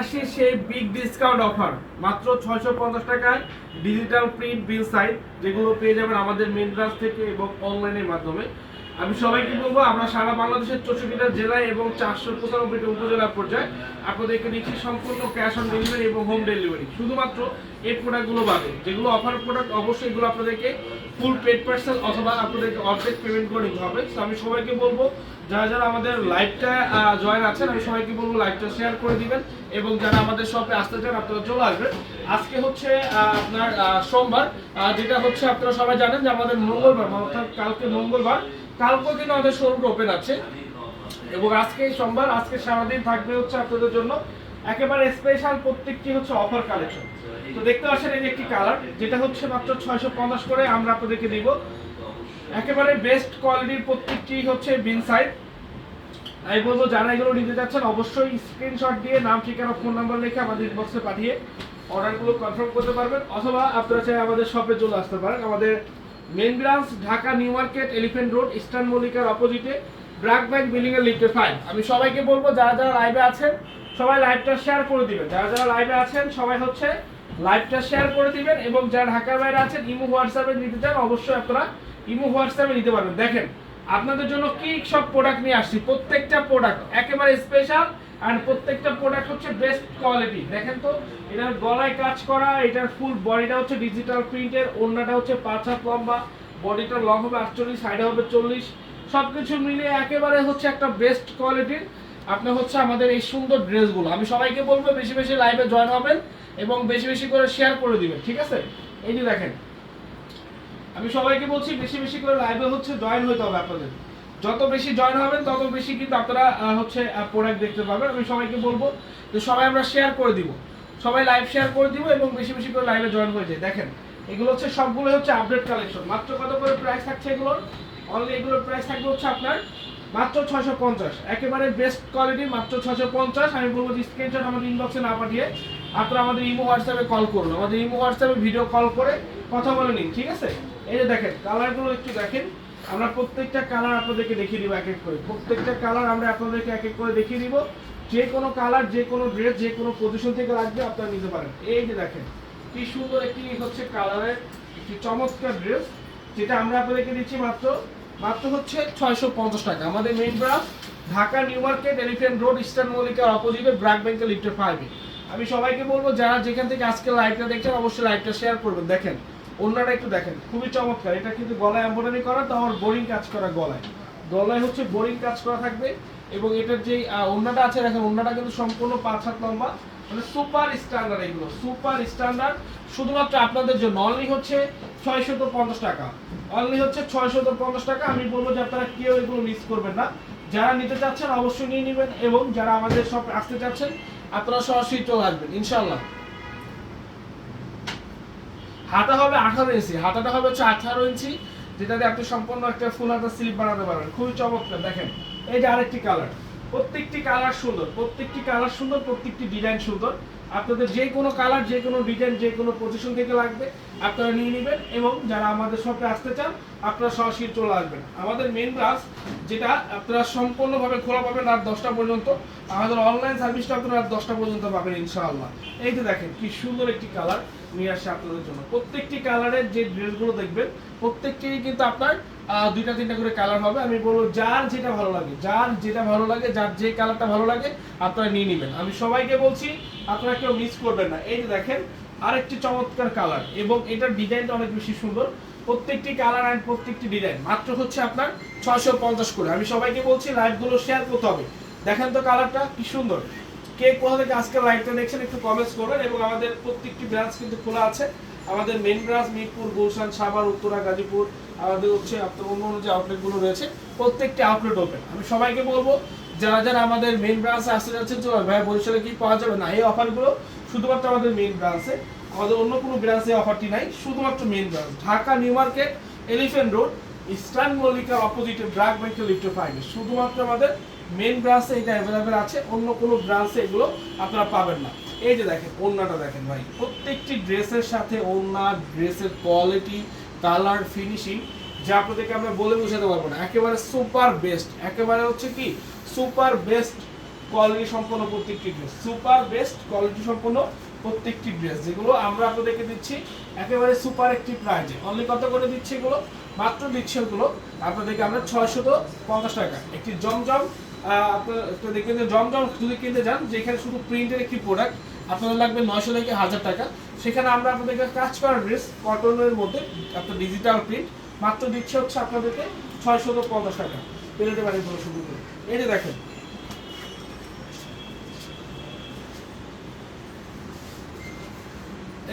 আসি সেই big discount offer মাত্র ছয়শো পঞ্চাশ টাকায় ডিজিটাল প্রিন্ট বিল সাইট যেগুলো পেয়ে যাবেন আমাদের মেন থেকে এবং অনলাইনের মাধ্যমে। আমি সবাইকে বলব, আমরা সারা বাংলাদেশের চৌষট্টিটা জেলায় এবং চারশো পঁচানব্বইটা উপজেলা পর্যায়ে আপনাদেরকে দিচ্ছি সম্পূর্ণ ক্যাশ অন ডেলিভারি এবং হোম ডেলিভারি শুধুমাত্র এই প্রোডাক্টগুলো বাদে, যেগুলো অফার প্রোডাক্ট অবশ্যই এগুলো আপনাদেরকে ফুল পেড পার্সেল অথবা আপনাদেরকে অর্ধেক পেমেন্ট করে নিতে হবে। তো আমি সবাইকে বলব, যারা যারা আমাদের লাইভটা জয়েন আছেন, আমি সবাইকে বলব লাইভটা শেয়ার করে দিবেন এবং যারা আমাদের শপে আসতে চান, আপনারা চলে আসবেন। আজকে হচ্ছে আপনার সোমবার যেটা হচ্ছে, আপনারা সবাই জানেন যে আমাদের মঙ্গলবার, অর্থাৎ কালকে মঙ্গলবার কালকে কিন্তু আমাদের শোরুমটা ওপেন আছে। এবং আজকে সোমবার, আজকে সারাদিন থাকবে হচ্ছে আপনাদের জন্য। একেবারে স্পেশাল প্রত্যেকটি হচ্ছে অফার কালেকশন তো দেখতে পাচ্ছেন এই একটি কালার যেটা হচ্ছে মাত্র ছয়শো পঞ্চাশ করে আমরা আপনাদেরকে দিব। একেবারে বেস্ট কোয়ালিটির প্রত্যেকটি হচ্ছে বিন সাইড আমি বলব, যারা এগুলো নিতে যাচ্ছেন অবশ্যই স্ক্রিনশট দিয়ে নাম, ঠিকানা ফোন নাম্বার লিখে আমাদের ইনবক্সে পাঠিয়ে অর্ডারগুলো কনফার্ম করতে পারবেন। অথবা আপনারা চাই আমাদের শপে চলে আসতে পারেন। আমাদের main branch, Dhaka, new market, elephant road, eastern মল্লিকার অপোজিটে, ব্র্যাক ব্যাংক বিল্ডিং এর লিফটে। ফাইভ আমি সবাইকে বলব, যারা যারা লাইভে আছেন, সবাই লাইভটা শেয়ার করে দিবেন। যারা যারা লাইভে আছেন, সবাই হচ্ছে লাইভটা শেয়ার করে দিবেন এবং যারা ঢাকার বাইরে আছেন, ইমো হোয়াটসঅ্যাপে নিতে চান, অবশ্যই আপনারা ইমো হোয়াটসঅ্যাপে নিতে পারবেন। দেখেন, আপনাদের জন্য কি সব প্রোডাক্ট নিয়ে আসছি, প্রত্যেকটা প্রোডাক্ট একেবারে স্পেশাল আর প্রত্যেকটা প্রোডাক্ট হচ্ছে বেস্ট কোয়ালিটি দেখেন তো, এটার গলায় কাজ করা, এটার ফুল বডিটা হচ্ছে ডিজিটাল প্রিন্টের হচ্ছে পাঁচ হাত লম্বা বডিটা লং হবে আটচল্লিশ সাইডে হবে চল্লিশ। সব কিছু মিলিয়ে একেবারে হচ্ছে একটা বেস্ট কোয়ালিটির আপনি হচ্ছে আমাদের এই সুন্দর ড্রেসগুলো, আমি সবাইকে বলব বেশি বেশি লাইভে জয়েন হবেন এবং বেশি বেশি করে শেয়ার করে দিবেন, ঠিক আছে? এই যে দেখেন, আমি সবাইকে বলছি বেশি বেশি করে লাইভে হচ্ছে জয়েন হতে হবে আপনাদের। যত বেশি জয়েন হবেন, তত বেশি কিন্তু আপনারা হচ্ছে প্রোডাক্ট দেখতে পাবেন। আমি সবাইকে বলব যে সবাই আমরা শেয়ার করে দিব। সবাই লাইভ শেয়ার করে দিব এবং বেশি বেশি করে লাইভে জয়েন হয়ে যায়। দেখেন, এগুলো হচ্ছে সবগুলো হচ্ছে আপডেট কালেকশন মাত্র কত করে প্রাইস থাকছে এগুলোর অনলি এগুলোর প্রাইস থাকবে হচ্ছে আপনার মাত্র ছয়শো পঞ্চাশ। একেবারে বেস্ট কোয়ালিটি মাত্র ছয়শো পঞ্চাশ। আমি বলব যে স্ক্রিনশট আমাদের ইনবক্সে না পাঠিয়ে আপনারা আমাদের ইমো, হোয়াটসঅ্যাপে কল করুন। আমাদের ইমো, হোয়াটসঅ্যাপে ভিডিও কল করে কথা বলে নিন, ঠিক আছে? এই যে দেখেন কালারগুলো একটু দেখেন। আমরা প্রত্যেকটা কালার আপনাদেরকে দেখিয়ে দিব এক এক করে। প্রত্যেকটা কালার আমরা আপনাদেরকে এক এক করে দেখিয়ে দিব। যে কোনো কালার যে কোনো ড্রেস যে কোনো পজিশন থেকে লাগবে আপনারা নিতে পারেন। এই যে দেখেন, কি সুন্দর একটি হচ্ছে কালারের একটি চমৎকার ড্রেস যেটা আমরা আপনাদেরকে দিচ্ছি মাত্র মাত্র হচ্ছে ছয়শো পঞ্চাশ টাকা। আমাদের main branch Dhaka new market elephant road eastern মল্লিকার অপোজিটে ব্র্যাক ব্যাংকের লিফটে ফাইভে আমি সবাইকে বলব, যারা যেখান থেকে আজকে লাইভটা দেখছেন, অবশ্যই লাইভটা শেয়ার করবেন। দেখেন অন্যটা একটু দেখেন, খুবই চমৎকার। এটা কিন্তু গলায় এম্বয়ডারি করা, তো আমার বোরিং কাজ করা গলায়। গলায় হচ্ছে বোরিং কাজ করা থাকবে এবং এটার যে অন্যটা আছে, দেখেন অন্যটা কিন্তু সম্পূর্ণ পাঁচ হাত লম্বা। মানে সুপার স্ট্যান্ডার্ড এগুলো সুপার স্ট্যান্ডার্ড শুধুমাত্র আপনাদের জন্য। অনলি হচ্ছে ছয়শত পঞ্চাশ টাকা। অনলি হচ্ছে ছয়শত পঞ্চাশ টাকা। আমি বলব যে আপনারা কেউ এগুলো মিস করবেন না। যারা নিতে চাচ্ছেন, অবশ্যই নিয়ে নেবেন এবং যারা আমাদের সব আসতে চাচ্ছেন, আপনারা সরাসরি চলে আসবেন ইনশাল্লাহ হাতা হবে আঠারো ইঞ্চি, হাতাটা হবে হচ্ছে আঠারো ইঞ্চি, যেটা দিয়ে আপনি সম্পূর্ণ একটা ফুল হাতা স্লিপ বানাতে পারবেন। খুবই চমৎকার, দেখেন, এই যে আরেকটি কালার প্রত্যেকটি কালার সুন্দর, প্রত্যেকটি কালার সুন্দর, প্রত্যেকটি ডিজাইন সুন্দর। আপনাদের যে কোনো কালার যে কোনো ডিজাইন যে কোনো পজিশন থেকে লাগবে, আপনারা নিয়ে নেবেন এবং যারা আমাদের শপে আসতে চান, আপনারা সরাসরি চলে আসবেন। আমাদের মেন ব্রাঞ্চ যেটা আপনারা সম্পূর্ণভাবে খোলা পাবেন রাত দশটা পর্যন্ত। আমাদের অনলাইন সার্ভিসটা আপনারা রাত দশটা পর্যন্ত পাবেন, ইনশাআল্লাহ। এই যে দেখেন, কি সুন্দর একটি কালার নিয়ে আসছে আপনাদের জন্য। প্রত্যেকটি কালারের যে ড্রেসগুলো দেখবেন, প্রত্যেকটিরই কিন্তু আপনার দুইটা তিনটা করে কালার হবে। আমি বলব যার যেটা ভালো লাগে, যার যেটা ভালো লাগে, যার যে কালারটা ভালো লাগে, আপনারা নিয়ে নেবেন। আমি সবাইকে বলছি, আপনারা কেউ মিস করবেন না। এই যে দেখেন, আরেকটি চমৎকার কালার এবং এটার ডিজাইনটা অনেক বেশি সুন্দর। প্রত্যেকটি কালার অ্যান্ড প্রত্যেকটি ডিজাইন মাত্র হচ্ছে আপনার ছয়শো পঞ্চাশ করে। আমি সবাইকে বলছি লাইভগুলো শেয়ার করতে হবে। দেখেন তো কালারটা কি সুন্দর। কে কোথা থেকে আজকে লাইভটা দেখছেন, একটু কমেন্টস করবেন, এবং আমাদের প্রত্যেকটি ব্রাঞ্চ কিন্তু খোলা আছে। আমাদের মেন ব্রাঞ্চ মিরপুর, গুলশান, সাভার, উত্তরা, গাজীপুর, আমাদের হচ্ছে আপনার অন্য অন্য যে আউটলেটগুলো রয়েছে, প্রত্যেকটি আউটলেট ওপেন আমি সবাইকে বলব, যারা যারা আমাদের মেন ব্রাঞ্চে আসতে যাচ্ছেন চলো ভাই বরিশালে কি পাওয়া যাবে? না, এই অফারগুলো শুধুমাত্র আমাদের মেন ব্রাঞ্চে আমাদের অন্য কোনো ব্রাঞ্চে অফারটি নাই, শুধুমাত্র main branch Dhaka, new market, elephant road, eastern মল্লিকার অপোজিটে ব্র্যাক ব্যাংকের লিফটে পাইবে শুধুমাত্র আমাদের মেন ব্রাঞ্চে এটা অ্যাভেলেবেল আছে, অন্য কোনো ব্রাঞ্চে এগুলো আপনারা পাবেন না। এই যে দেখেন, ওড়নাটা দেখেন ভাই। প্রত্যেকটি ড্রেসের সাথে ওড়না, ড্রেসের কোয়ালিটি কালার ফিনিশিং যা আপনাদেরকে আমরা বলে বোঝাতে পারব না। একেবারে সুপার বেস্ট একেবারে হচ্ছে কি সুপার বেস্ট কোয়ালিটি সম্পন্ন প্রত্যেকটি ড্রেস সুপার বেস্ট কোয়ালিটি সম্পন্ন প্রত্যেকটি ড্রেস যেগুলো আমরা আপনাদেরকে দিচ্ছি একেবারে সুপার একটি প্রাইজে অনলি কত করে দিচ্ছি এগুলো? মাত্র দিচ্ছি এগুলো আপনাদেরকে আমরা ছয়শত পঞ্চাশ টাকা। একটি জমজম আপনার দেখবেন জমজম যদি কিনতে যান, যেখানে শুধু প্রিন্টের একটি প্রোডাক্ট আপনাদের লাগবে নয়শো থেকে হাজার টাকা। সেখানে আমরা আপনাদেরকে কাজ করা ড্রেস কটনের মধ্যে আপনার ডিজিটাল প্রিন্ট মাত্র দিচ্ছে হচ্ছে আপনাদেরকে ছয়শত পঞ্চাশ টাকা। পেরেতে পারেন কোনো শুরু করে এই যে দেখেন।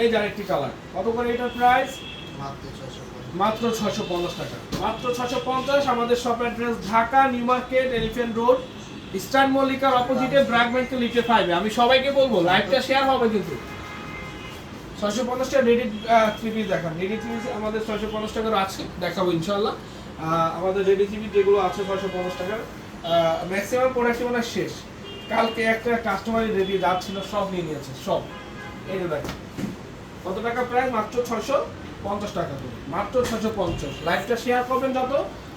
এই যে আরেকটি কালার কত করে এটার প্রাইস মাত্র ছশো মাত্র ছশো পঞ্চাশ টাকা। মাত্র ছশো পঞ্চাশ, আমাদের shop address Dhaka new market elephant road eastern মল্লিকার অপোজিটে ব্র্যাক ব্যাংকের লিখে ফাইভে আমি সবাইকে বলব লাইভটা শেয়ার হবে কিন্তু। ছয়শো পঞ্চাশ টাকা রেডি থ্রি পিস দেখান। রেডি থ্রি পিস আমাদের ছয়শো পঞ্চাশ টাকার আছে, দেখাবো ইনশাল্লাহ আমাদের রেডি থ্রি পিস যেগুলো আছে ছয়শো পঞ্চাশ টাকার ম্যাক্সিমাম প্রোডাক্ট মানে শেষ। কালকে একটা কাস্টমারই রেডি যাচ্ছিল সব নিয়ে নিয়েছে, সব। যে দেখেন, কত টাকা প্রাইস মাত্র ছয়শো পঞ্চাশ টাকা করে। মাত্র ছয়শো পঞ্চাশ। লাইভটা শেয়ার করবেন যত,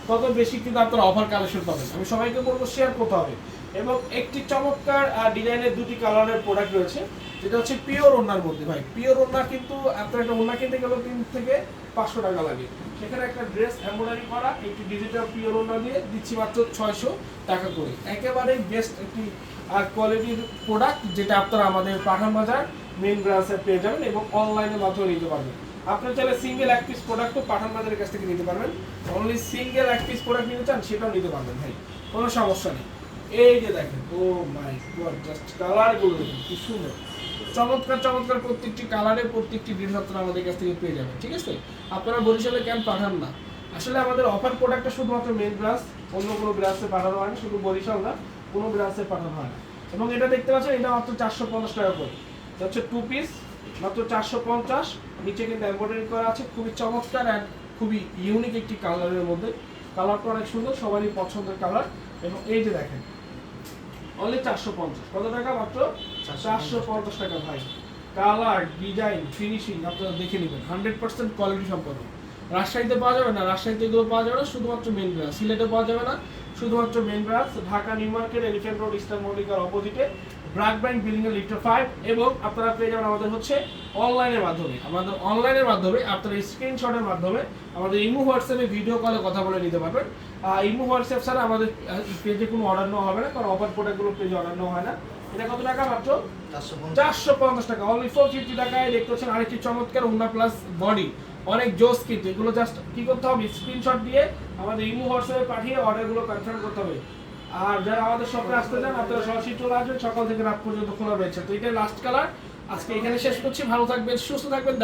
তত বেশি কিন্তু আপনারা অফার কালেকশন পাবেন। আমি সবাইকে বলব শেয়ার করতে হবে। এবং একটি চমৎকার ডিজাইনের দুটি কালারের প্রোডাক্ট রয়েছে, যেটা হচ্ছে পিওর ওনার মধ্যে। ভাই পিওর ওনা কিন্তু আপনার একটা ওনা কিনতে গেলে তিন থেকে পাঁচশো টাকা লাগে। সেখানে একটা ড্রেস এমব্রয়ডারি করা, একটি ডিজিটাল পিওর ওনা দিয়ে দিচ্ছি মাত্র ছয়শো টাকা করে। একেবারে বেস্ট একটি কোয়ালিটির প্রোডাক্ট যেটা আপনারা আমাদের পাঠান বাজার মেইন ব্রাঞ্চে পেয়ে যাবেন এবং অনলাইনের মাধ্যমে নিতে পারবেন। আপনি চাইলে সিঙ্গেল এক পিস প্রোডাক্টও পাঠান বাজারের কাছ থেকে নিতে পারবেন। অনলি সিঙ্গেল এক পিস প্রোডাক্ট নিতে চান, সেটাও নিতে পারবেন ভাই। কোনো সমস্যা নেই। এই যে দেখেন, ও মাই গড জাস্ট কালারগুলো কি সুন্দর। চমৎকার চমৎকার প্রত্যেকটি কালারে প্রত্যেকটি আপনারা আমাদের কাছ থেকে পেয়ে যাবেন, ঠিক আছে? আপনারা বরিশালে কেন পাঠান না। আসলে আমাদের অফার প্রোডাক্টটা শুধুমাত্র মেন ব্রাঞ্চ অন্য কোনো ব্রাঞ্চে পাঠানো হয় না, শুধু বরিশাল না, কোনো ব্রাঞ্চে পাঠানো হয় না। এবং এটা দেখতে পাচ্ছেন, এটা মাত্র চারশো পঞ্চাশ টাকা করে। হচ্ছে টু পিস মাত্র চারশো পঞ্চাশ। নিচে কিন্তু এমব্রয়ডারি করা আছে, খুবই চমৎকার অ্যান্ড খুবই ইউনিক একটি কালারের মধ্যে। কালারটা অনেক সুন্দর, সবারই পছন্দের কালার এবং এই যে দেখেন অনলি চারশো পঞ্চাশ। কত টাকা মাত্র? চারশো পঞ্চাশ টাকা ভাই। কালার ডিজাইন ফিনিশিং আপনারা দেখে নেবেন। হান্ড্রেড পার্সেন্ট কোয়ালিটি সম্পন্ন। রাজশাহীতে পাওয়া যাবে না, রাজশাহীতে এগুলো পাওয়া যাবে না, শুধুমাত্র মেন সিলেটে পাওয়া যাবে না শুধুমাত্র main branch Dhaka new market elephant road eastern মল্লিকার অপোজিটে ব্রাক ব্যাংক বিল্ডিং এর লিফটার ফাইভ এবং আপনারা পেয়ে যাবেন আমাদের হচ্ছে অনলাইনের মাধ্যমে, আমাদের অনলাইনের মাধ্যমে, আপনারা স্ক্রিনশটের মাধ্যমে আমাদের ইমো হোয়াটসঅ্যাপে ভিডিও কলে কথা বলে নিতে পারবেন। ইমো হোয়াটসঅ্যাপ ছাড়া আমাদের পেজে কোনো অর্ডার নেওয়া হবে না, কারণ অফার প্রোডাক্টগুলো পেজে অর্ডার নেওয়া হয় না। এটা কত টাকা মাত্র চারশো পঞ্চাশ। টাকা। অনলি ফোর ফিফটি টাকায় দেখতে পাচ্ছেন আরেকটি চমৎকার উন্না প্লাস বডি অনেক জোস কিন্তু। এগুলো জাস্ট কি করতে হবে? স্ক্রিনশট দিয়ে আমাদের ইমো হোয়াটসঅ্যাপে পাঠিয়ে অর্ডারগুলো কনফার্ম করতে হবে। আর যারা আমাদের শপে আসতে চান আপনারা সরাসরি চলে আসবেন। সকাল থেকে রাত পর্যন্ত খোলা রয়েছে। তো এটাই লাস্ট কালার আজকে এখানে শেষ করছি। ভালো থাকবেন সুস্থ থাকবেন।